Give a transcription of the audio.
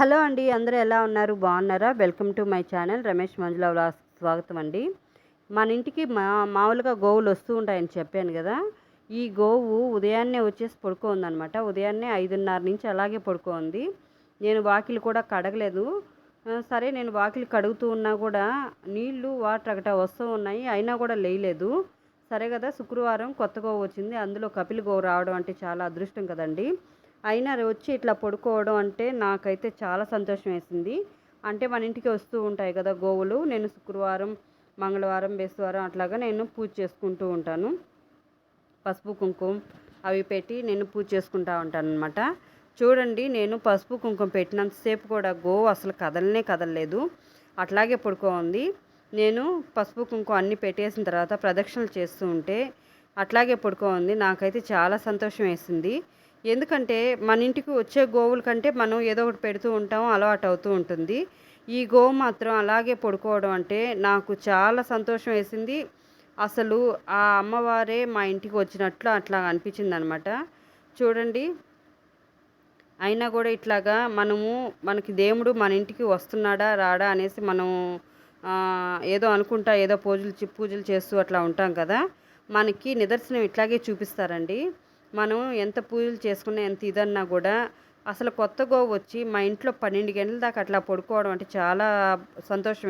Hello అండి అందరూ ఎలా ఉన్నారు? బాగున్నారా? Welcome to my channel Ramesh Manjula vlogs. స్వాగతం అండి. మన ఇంటికి మా మామూలుగా గోవులు వస్తూ ఉంటాయని చెప్పాను కదా. ఈ గోవు ఉదయాన్నే వచ్చేసి పడుకోందనమాట. ఉదయాన్నే ఐదున్నర నుంచి అలాగే పడుకోంది. నేను వాకిలి కూడా కడగలేదు. సరే నేను వాకిలి కడుగుతూ ఉన్నా కూడా నీళ్ళు వాటర్ అక్కడ వస్తూ ఉన్నాయి. అయినా కూడా లేయలేదు. సరే కదా శుక్రవారం కొత్త గోవు వచ్చింది. అందులో కపిల్ గోవు రావడం అంటే చాలా అదృష్టం కదండి. అయినా వచ్చి ఇట్లా పడుకోవడం అంటే నాకైతే చాలా సంతోషం వేసింది అంటే మన ఇంటికి వస్తూ ఉంటాయి కదా గోవులు. నేను శుక్రవారం మంగళవారం బేస్వారం అట్లాగా నేను పూజ చేసుకుంటూ ఉంటాను. పసుపు కుంకుమ అవి పెట్టి నేను పూజ చేసుకుంటా ఉంటాను అనమాట చూడండి నేను పసుపు కుంకుమ పెట్టినంతసేపు కూడా గోవు అసలు కదలనే కదలలేదు. అట్లాగే పడుకో ఉంది నేను పసుపు కుంకుమ అన్నీ పెట్టేసిన తర్వాత ప్రదక్షిణలు చేస్తూ ఉంటే అట్లాగే పడుకోంది నాకైతే చాలా సంతోషం వేసింది. ఎందుకంటే మన ఇంటికి వచ్చే గోవుల కంటే మనం ఏదో ఒకటి పెడుతూ ఉంటాం అలవాటు అవుతూ ఉంటుంది. ఈ గోవు మాత్రం అలాగే పడుకోవడం అంటే నాకు చాలా సంతోషం వేసింది. అసలు ఆ అమ్మవారే మా ఇంటికి వచ్చినట్లు అట్లా అనిపించింది అనమాట చూడండి. అయినా కూడా ఇట్లాగా మనము మనకి దేవుడు మన ఇంటికి వస్తున్నాడా రాడా అనేసి మనం ఏదో అనుకుంటా ఏదో పూజలు చి- పూజలు చేస్తూ అట్లా ఉంటాం కదా. మనకి నిదర్శనం ఇట్లాగే చూపిస్తారండి. మనం ఎంత పూజలు చేసుకున్నా ఎంత ఇదన్నా కూడా అసలు కొత్త గోవు వచ్చి మా ఇంట్లో పన్నెండు గంటల దాకా అట్లా పడుకోవడం అంటే చాలా సంతోషం